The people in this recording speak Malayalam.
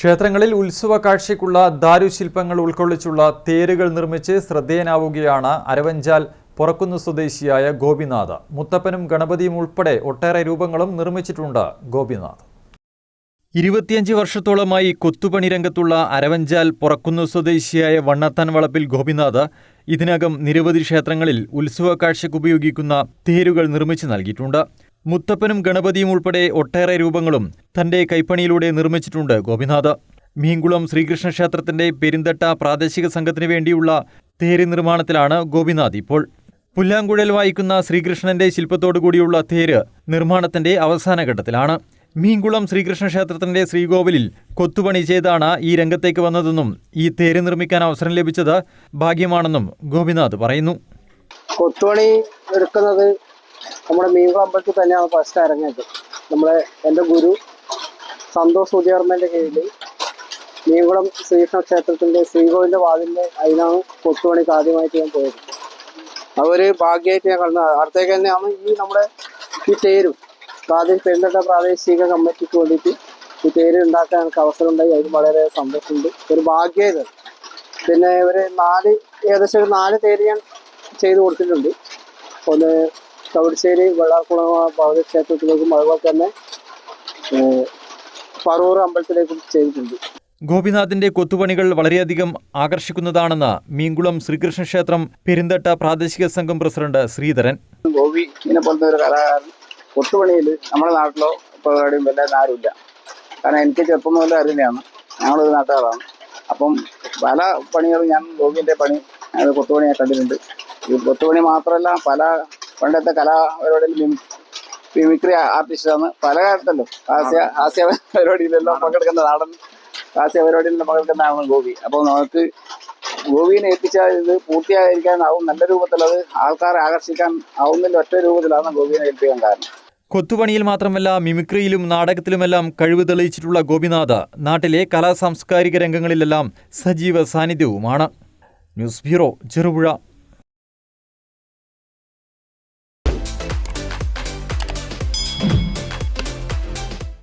ക്ഷേത്രങ്ങളിൽ ഉത്സവ കാഴ്ചയ്ക്കുള്ള ദാരുശില്പങ്ങൾ ഉൾക്കൊള്ളിച്ചുള്ള തേരുകൾ നിർമ്മിച്ച് ശ്രദ്ധേയനാവുകയാണ് അരവഞ്ചാൽ പുറക്കുന്ന് സ്വദേശിയായ ഗോപിനാഥ്. മുത്തപ്പനും ഗണപതിയും ഉൾപ്പെടെ ഒട്ടേറെ രൂപങ്ങളും നിർമ്മിച്ചിട്ടുണ്ട് ഗോപിനാഥ്. ഇരുപത്തിയഞ്ച് വർഷത്തോളമായി കൊത്തുപണി രംഗത്തുള്ള അരവഞ്ചാൽ പുറക്കുന്ന് സ്വദേശിയായ വണ്ണത്താൻ വളപ്പിൽ ഗോപിനാഥ് ഇതിനകം നിരവധി ക്ഷേത്രങ്ങളിൽ ഉത്സവ കാഴ്ചയ്ക്ക് ഉപയോഗിക്കുന്ന തേരുകൾ നിർമ്മിച്ചു നൽകിയിട്ടുണ്ട്. മുത്തപ്പനും ഗണപതിയും ഉൾപ്പെടെ ഒട്ടേറെ രൂപങ്ങളും തന്റെ കൈപ്പണിയിലൂടെ നിർമ്മിച്ചിട്ടുണ്ട് ഗോപിനാഥ്. മീങ്കുളം ശ്രീകൃഷ്ണ ക്ഷേത്രത്തിന്റെ പെരിന്തട്ട പ്രാദേശിക സംഘത്തിനു വേണ്ടിയുള്ള തേര് നിർമ്മാണത്തിലാണ് ഗോപിനാഥ് ഇപ്പോൾ. പുല്ലാങ്കുഴൽ വായിക്കുന്ന ശ്രീകൃഷ്ണന്റെ ശില്പത്തോടുകൂടിയുള്ള തേര് നിർമ്മാണത്തിന്റെ അവസാന ഘട്ടത്തിലാണ്. മീൻകുളം ശ്രീകൃഷ്ണ ക്ഷേത്രത്തിന്റെ ശ്രീകോവിലിൽ കൊത്തുപണി ചെയ്താണ് ഈ രംഗത്തേക്ക് വന്നതെന്നും ഈ തേര് നിർമ്മിക്കാൻ അവസരം ലഭിച്ചത് ഭാഗ്യമാണെന്നും ഗോപിനാഥ് പറയുന്നു. കൊത്തുപണി എടുക്കുന്നത് നമ്മുടെ മീൻകുളം അമ്പലത്തിൽ തന്നെയാണ് ഫസ്റ്റ് ഇറങ്ങിയത് നമ്മളെ എന്റെ ഗുരു സന്തോഷ് ഉദയവർമ്മന്റെ കീഴിൽ മീൻകുളം ശ്രീകൃഷ്ണ ക്ഷേത്രത്തിന്റെ ശ്രീകോവിലിന്റെ വാതിലിന്റെ അതിനാണ് കൊത്തുപണിക്ക് ആദ്യമായിട്ട് ഞാൻ പോയത്. അതൊരു ഭാഗ്യമായിട്ട് ഞാൻ കണ്ടത് അടുത്തേക്ക് തന്നെയാണ് ഈ നമ്മുടെ ഈ തേരും പ്രാദേശിക പെരുന്തട്ട പ്രാദേശിക കമ്മിറ്റിക്ക് വേണ്ടിയിട്ട് ഈ തേര് ഉണ്ടാക്കാൻ എനിക്ക് അവസരം ഉണ്ടായി അതിന് വളരെ സന്തോഷമുണ്ട്. ഒരു ഭാഗ്യമായത്. പിന്നെ ഒരു നാല് ഏകദേശം ഒരു നാല് തേര് ഞാൻ ചെയ്ത് കൊടുത്തിട്ടുണ്ട്. ഒന്ന് തവിടുശ്ശേരി വെള്ളാർക്കുളം ഭഗവതി ക്ഷേത്രത്തിലേക്കും അതുപോലെ തന്നെ പറൂർ അമ്പലത്തിലേക്കും ചെയ്തിട്ടുണ്ട്. ഗോപിനാഥിന്റെ കൊത്തുപണികൾ വളരെയധികം ആകർഷിക്കുന്നതാണെന്ന് മീങ്കുളം ശ്രീകൃഷ്ണ ക്ഷേത്രം പെരിന്തട്ട പ്രാദേശിക സംഘം പ്രസിഡന്റ് ശ്രീധരൻ. ഗോപി ഇതിനെ പോലത്തെ ഒരു കലാകാരൻ. കൊത്തുപണിയിൽ നമ്മുടെ നാട്ടിലോ ഇപ്പോൾ എവിടെയും വല്ലാതെ ആരുമില്ല. കാരണം എനിക്ക് ചെറുപ്പം മുതലേ അറിയുന്നതാണ് ഞങ്ങളൊരു നാട്ടുകാരാണ്. അപ്പം പല പണികളും ഞാൻ ഗോപിന്റെ പണി കൊത്തുപണിയായി കണ്ടിട്ടുണ്ട്. ഈ കൊത്തുപണി മാത്രമല്ല പല പണ്ടത്തെ കലാപരിപാടിയിൽ മിമിക്രി ആർട്ടിസ്റ്റാണ്. പല കാലത്തല്ലോ. ഹാസ്യ ഹാസ്യ പരിപാടിയിലെല്ലാം പങ്കെടുക്കുന്ന നാടൻ ഹാസ്യ പരിപാടിയിലെല്ലാം പങ്കെടുക്കുന്നതാണ് ഗോപി. അപ്പോൾ നമുക്ക് ഗോപിനെ എത്തിച്ചാൽ ഇത് പൂർത്തിയായിരിക്കാനാവും നല്ല രൂപത്തിലത് ആൾക്കാരെ ആകർഷിക്കാൻ ആവുന്നതിന്റെ ഒറ്റ രൂപത്തിലാണ് ഗോപിനെ ഏൽപ്പിക്കാൻ കാരണം. കൊത്തുപണിയിൽ മാത്രമല്ല മിമിക്രിയിലും നാടകത്തിലുമെല്ലാം കഴിവ് തെളിയിച്ചിട്ടുള്ള ഗോപിനാഥ് നാട്ടിലെ കലാ സാംസ്കാരിക രംഗങ്ങളിലെല്ലാം സജീവ സാന്നിധ്യവുമാണ്. News bureau Cherupuzha.